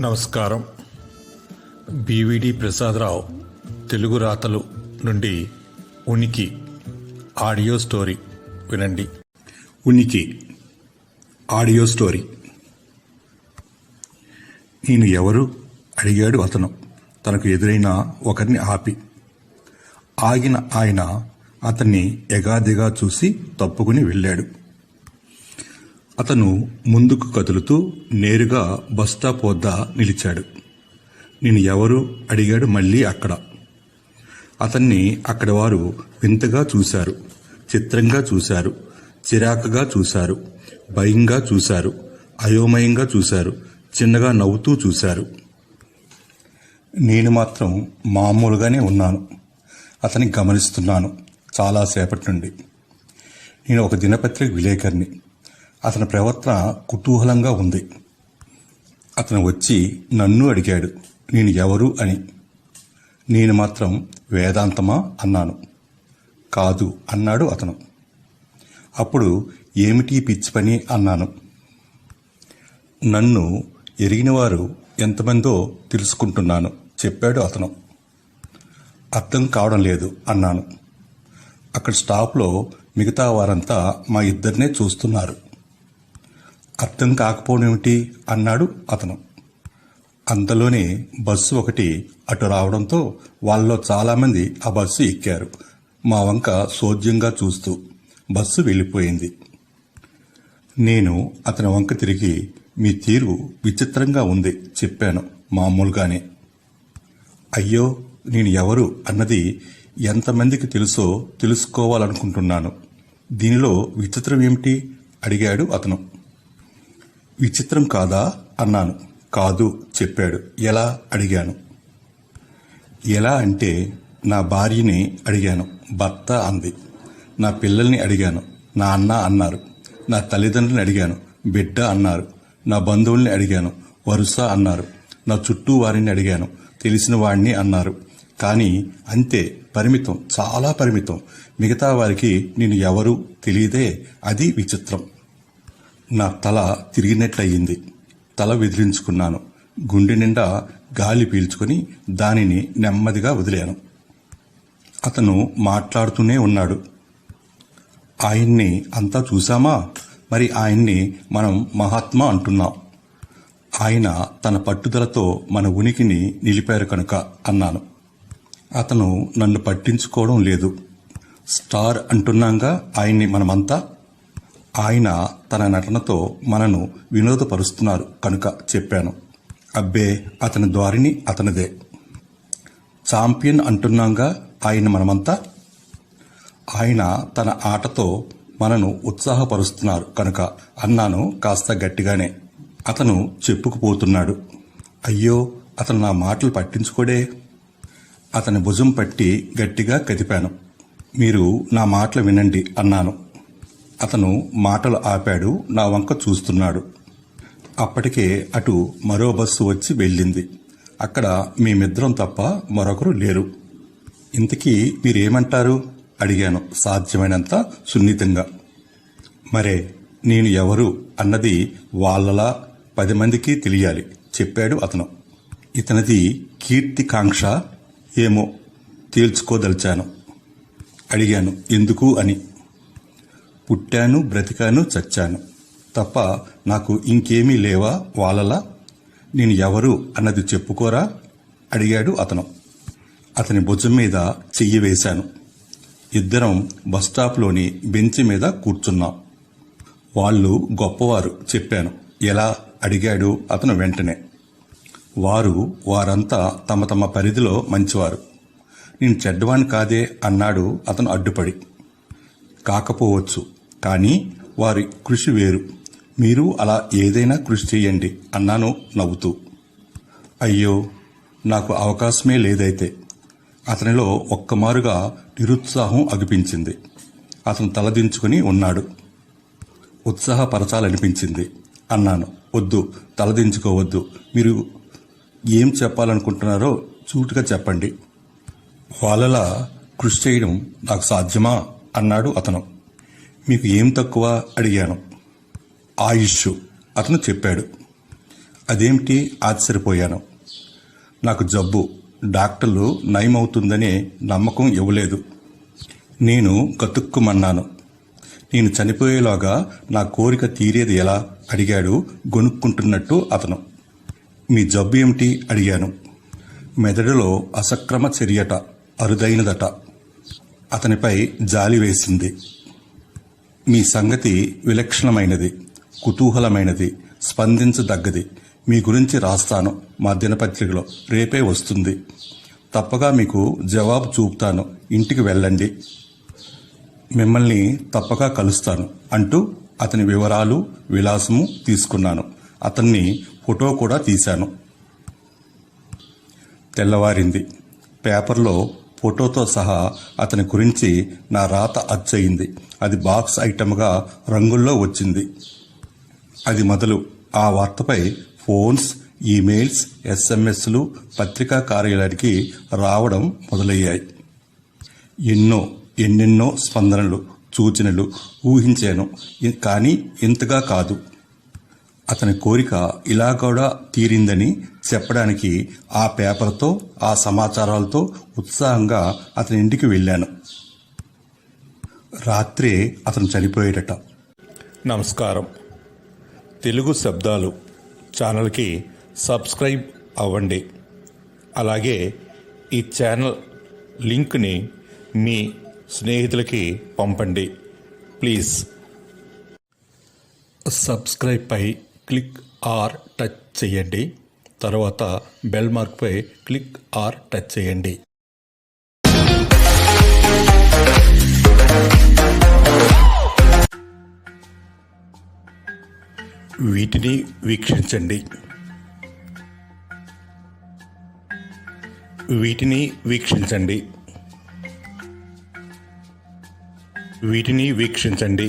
నమస్కారం. బీవీడి ప్రసాదరావు తెలుగు రాతలు నుండి ఉనికి ఆడియో స్టోరీ వినండి. ఉనికి ఆడియో స్టోరీ. నేను ఎవరు? అడిగాడు అతను. తనకు ఎదురైన ఒకరిని ఆపి. ఆగిన ఆయన అతన్ని ఎగాదిగా చూసి తప్పుకుని వెళ్ళాడు. అతను ముందుకు కదులుతూ నేరుగా బస్టాప్ వద్ద నిలిచాడు. నేను ఎవరు అడిగాడు మళ్ళీ అక్కడ. అతన్ని అక్కడ వారు వింతగా చూశారు. చిత్రంగా చూశారు. చిరాకుగా చూశారు. భయంగా చూశారు. అయోమయంగా చూశారు. చిన్నగా నవ్వుతూ చూశారు. నేను మాత్రం మామూలుగానే ఉన్నాను. అతన్ని గమనిస్తున్నాను చాలాసేపటి నుండి. నేను ఒక దినపత్రిక విలేకరిని. అతని ప్రవర్తన కుతూహలంగా ఉంది. అతను వచ్చి నన్ను అడిగాడు నేను ఎవరు? అని. నేను మాత్రం వేదాంతమా? అన్నాను. కాదు అన్నాడు అతను. అప్పుడు ఏమిటి పిచ్చి పని? అన్నాను. నన్ను ఎరిగినవారు ఎంతమందో తెలుసుకుంటున్నాను చెప్పాడు అతను. అర్థం కావడం లేదు అన్నాను. అక్కడ స్టాప్లో మిగతా వారంతా మా ఇద్దరినే చూస్తున్నారు. అర్థం కాకపోవడమేమిటి అన్నాడు అతను. అంతలోనే బస్సు ఒకటి అటు రావడంతో వాళ్ళలో చాలామంది ఆ బస్సు ఎక్కారు. మా వంక సోద్యంగా చూస్తూ బస్సు వెళ్ళిపోయింది. నేను అతని వంక తిరిగి మీ తీరు విచిత్రంగా ఉంది చెప్పాను మామూలుగానే. అయ్యో నేను ఎవరు అన్నది ఎంతమందికి తెలుసో తెలుసుకోవాలనుకుంటున్నాను. దీనిలో విచిత్రం ఏమిటి? అడిగాడు అతను. విచిత్రం కాదా? అన్నాను. కాదు చెప్పాడు. ఎలా? అడిగాను. ఎలా అంటే నా భార్యని అడిగాను. భర్త అంది. నా పిల్లల్ని అడిగాను. నా అన్న అన్నారు. నా తల్లిదండ్రులను అడిగాను. బిడ్డ అన్నారు. నా బంధువుల్ని అడిగాను. వరుస అన్నారు. నా చుట్టూ వారిని అడిగాను. తెలిసిన వాడిని అన్నారు. కానీ అంతే. పరిమితం. చాలా పరిమితం. మిగతా వారికి నేను ఎవరు తెలియదే? అది విచిత్రం. నా తల తిరిగినట్లయింది. తల విదిలించుకున్నాను. గుండె నిండా గాలి పీల్చుకొని దానిని నెమ్మదిగా వదిలాను. అతను మాట్లాడుతూనే ఉన్నాడు. ఆయన్ని అంతా చూశామా? మరి ఆయన్ని మనం మహాత్మా అంటున్నాం. ఆయన తన పట్టుదలతో మన ఉనికిని నిలిపారు కనుక అన్నాను. అతను నన్ను పట్టించుకోవడం లేదు. స్టార్ అంటున్నాగా ఆయన్ని మనమంతా? ఆయన తన నటనతో మనను వినోదపరుస్తున్నారు కనుక చెప్పాను. అబ్బే అతని ద్వారిని అతనిదే. చాంపియన్ అంటున్నాంగా ఆయన మనమంతా? ఆయన తన ఆటతో మనను ఉత్సాహపరుస్తున్నారు కనుక అన్నాను కాస్త గట్టిగానే. అతను చెప్పుకుపోతున్నాడు. అయ్యో అతను నా మాటలు పట్టించుకోడే. అతని భుజం పట్టి గట్టిగా కదిపాను. మీరు నా మాటలు వినండి అన్నాను. అతను మాటలు ఆపాడు నా వంక చూస్తున్నాడు. అప్పటికే అటు మరో బస్సు వచ్చి వెళ్ళింది. అక్కడ మేమిద్దరం తప్ప మరొకరు లేరు. ఇంతకీ మీరేమంటారు? అడిగాను సాధ్యమైనంత సున్నితంగా. మరే నేను ఎవరు అన్నది వాళ్ళలా పది మందికి తెలియాలి చెప్పాడు అతను. ఇతనిది కీర్తికాంక్ష ఏమో తేల్చుకోదలిచాను. అడిగాను ఎందుకు అని. పుట్టాను బ్రతికాను చచ్చాను. తప్ప నాకు ఇంకేమీ లేవా వాళ్ళలా? నేను ఎవరు అన్నది చెప్పుకోరా? అడిగాడు అతను. అతని భుజం మీద చెయ్యి వేశాను. ఇద్దరం బస్టాప్లోని బెంచి మీద కూర్చున్నాం. వాళ్ళు గొప్పవారు చెప్పాను. ఎలా? అడిగాడు అతను వెంటనే. వారు వారంతా తమ తమ పరిధిలో మంచివారు. నేను చెడ్డవాణి కాదే అన్నాడు అతను అడ్డుపడి. కాకపోవచ్చు. కానీ వారి కృషి వేరు. మీరు అలా ఏదైనా కృషి చేయండి అన్నాను నవ్వుతూ. అయ్యో నాకు అవకాశమే లేదైతే. అతనిలో ఒక్కమారుగా నిరుత్సాహం అగిపించింది. అతను తలదించుకుని ఉన్నాడు. ఉత్సాహపరచాలనిపించింది. అన్నాను. వద్దు తలదించుకోవద్దు. మీరు ఏం చెప్పాలనుకుంటున్నారో చూటుగా చెప్పండి. వాళ్ళలా కృషి చేయడం నాకు సాధ్యమా? అన్నాడు అతను. మీకు ఏం తక్కువ? అడిగాను. ఆయుష్ అతను చెప్పాడు. అదేమిటి? ఆశ్చర్యపోయాను. నాకు జబ్బు. డాక్టర్లు నయమవుతుందనే నమ్మకం ఇవ్వలేదు. నేను గతుక్కుమన్నాను నేను చనిపోయేలాగా నా కోరిక తీరేది ఎలా? అడిగాడు గొనుక్కుంటున్నట్టు అతను. మీ జబ్బు ఏమిటి? అడిగాను. మెదడులో అసక్రమ చర్యట అరుదైనదట. అతనిపై జాలి వేసింది. మీ సంగతి విలక్షణమైనది కుతూహలమైనది స్పందించదగ్గది. మీ గురించి రాస్తాను మా దినపత్రికలో. రేపే వస్తుంది. తప్పగా మీకు జవాబు చూపుతాను. ఇంటికి వెళ్ళండి. మిమ్మల్ని తప్పగా కలుస్తాను అంటూ అతని వివరాలు విలాసము తీసుకున్నాను. అతన్ని ఫోటో కూడా తీశాను. తెల్లవారింది. పేపర్లో ఫోటోతో సహా అతని గురించి నా రాత అచ్చయింది. అది బాక్స్ ఐటమ్గా రంగుల్లో వచ్చింది. అది మొదలు ఆ వార్తపై ఫోన్స్ ఈమెయిల్స్ ఎస్ఎంఎస్లు పత్రికా కార్యాలయానికి రావడం మొదలయ్యాయి. ఎన్నో ఎన్నెన్నో స్పందనలు సూచనలు ఊహించాను. కానీ ఇంతగా కాదు. అతని కోరిక ఇలా కూడా తీరిందని చెప్పడానికి ఆ పేపర్తో ఆ సమాచారాలతో ఉత్సాహంగా అతని ఇంటికి వెళ్ళాను. రాత్రే అతను చనిపోయేటట. నమస్కారం. తెలుగు శబ్దాలు ఛానల్కి సబ్స్క్రైబ్ అవ్వండి. అలాగే ఈ ఛానల్ లింక్ని మీ స్నేహితులకి పంపండి. ప్లీజ్. సబ్స్క్రైబ్ పై క్లిక్ ఆర్ టచ్ చేయండి. తర్వాత బెల్ మార్క్పై క్లిక్ ఆర్ టచ్ చేయండి. వీటిని వీక్షించండి. వీటిని వీక్షించండి. వీటిని వీక్షించండి.